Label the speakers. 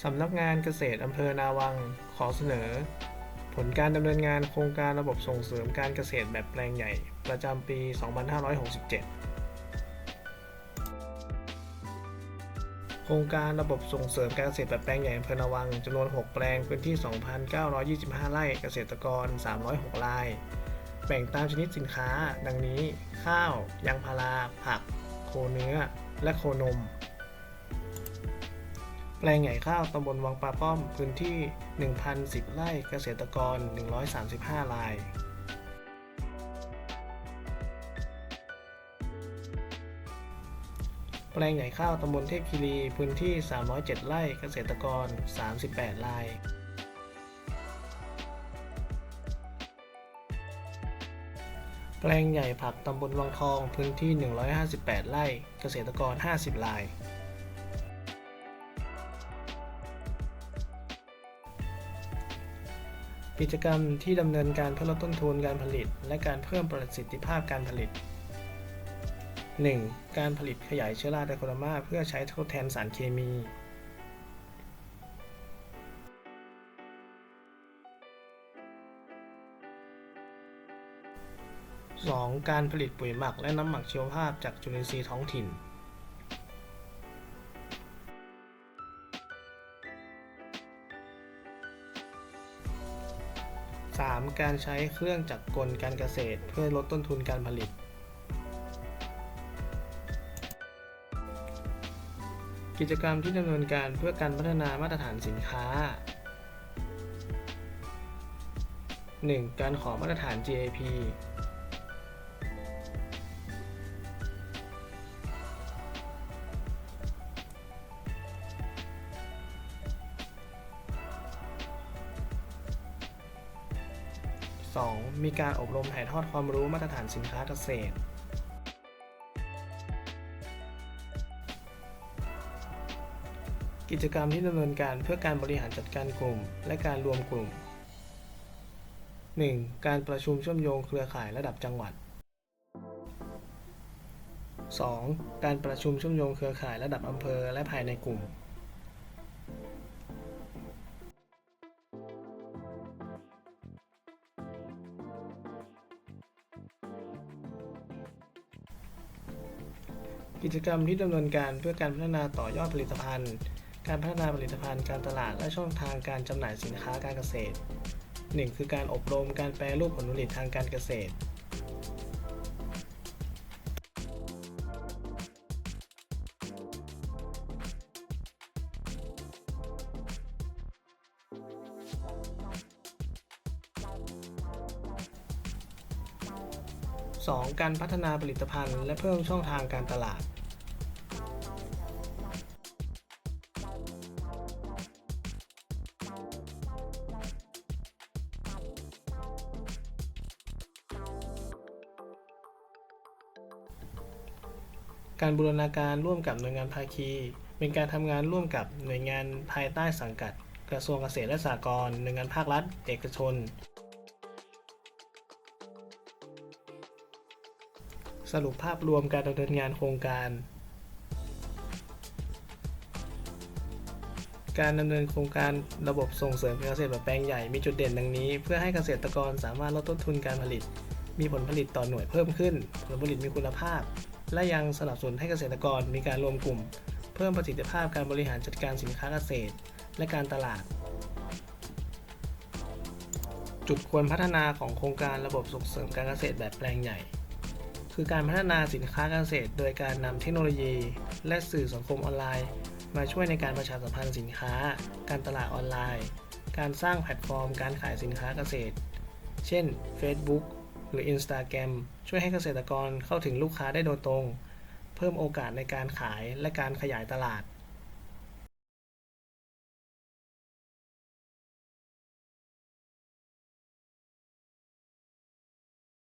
Speaker 1: สำนักงานเกษตรอำเภอนาวัง ขอเสนอ ผลการดำเนินงานโครงการระบบส่งเสริมการเกษตรแบบแปลงใหญ่ ประจำปี 2567 โครงการระบบส่งเสริมการเกษตรแบบแปลงใหญ่อำเภอนาวังจำนวน 6 แปลงพื้นที่ 2,925 ไร่เกษตรกร 306ราย แบ่งตามชนิดสินค้า ดังนี้ ข้าว ยางพารา ผัก โคเนื้อ และโคนม แปลงใหญ่ข้าวตำบลวังปลาป้อม พื้นที่ 1,010 ไร่ เกษตรกร 135ราย แปลงใหญ่ข้าวตำบลเทพคีรี พื้นที่ 307 ไร่ เกษตรกร 38รายแปลงใหญ่ผักตำบลวังทอง พื้นที่ 158 ไร่ เกษตรกร 50ราย กิจกรรมที่ดำเนินการเพื่อลดต้นทุนการผลิต และการเพิ่มประสิทธิภาพการผลิต 1. การผลิตขยายเชื้อราไดโคโดมาเพื่อใช้ทดแทนสารเคมี 2. การผลิตปุ๋ยหมักและน้ำหมักชีวภาพจากจุลินทรีย์ท้องถิ่น 3. การใช้เครื่องจักรกลการเกษตร เพื่อลดต้นทุนการผลิต กิจกรรมที่ดำเนินการเพื่อการพัฒนามาตรฐานสินค้า 1. การขอมาตรฐาน GAP 2. มีการอบรมถ่ายทอดความรู้มาตรฐานสินค้าเกษตร กิจกรรมที่ดำเนินการเพื่อการบริหารจัดการกลุ่ม และการรวมกลุ่ม 1. การประชุมเชื่อมโยงเครือข่ายระดับจังหวัด 2. การประชุมเชื่อมโยงเครือข่ายระดับอำเภอและภายในกลุ่ม กิจกรรมที่ดำเนินการเพื่อการพัฒนาต่อยอดผลิตภัณฑ์ การพัฒนาผลิตภัณฑ์การตลาดและช่องทางการจำหน่ายสินค้าการเกษตร 1. คือการอบรมการแปรรูปผลผลิตทางการเกษตร 2. การพัฒนาผลิตภัณฑ์ และเพิ่มช่องทางการตลาด การบูรณาการร่วมกับหน่วยงานภาคี เป็นการทำงานร่วมกับหน่วยงานภายใต้สังกัด กระทรวงเกษตรและสหกรณ์หน่วยงานภาครัฐ เอกชน สรุปภาพรวมการดำเนินงานโครงการ การดำเนินโครงการระบบส่งเสริมการเกษตรแบบแปลงใหญ่มีจุดเด่นดังนี้ เพื่อให้เกษตรกรสามารถลดต้นทุนการผลิต มีผลผลิตต่อหน่วยเพิ่มขึ้น ผลผลิตมีคุณภาพ และยังสนับสนุนให้เกษตรกรมีการรวมกลุ่ม เพิ่มประสิทธิภาพการบริหารจัดการสินค้าเกษตร และการตลาดจุดควรพัฒนาของโครงการระบบส่งเสริมการเกษตรแบบแปลงใหญ่ คือการพัฒนาสินค้าการเกษตร โดยการนำเทคโนโลยี และสื่อสังคมออนไลน์ มาช่วยในการประชาสัมพันธ์สินค้า การตลาดออนไลน์ การสร้างแพลตฟอร์ม การขายสินค้าเกษตร เช่น Facebook หรือ Instagram ช่วยให้เกษตรกรเข้าถึงลูกค้าได้โดยตรง เพิ่มโอกาสในการขายและการขยายตลาด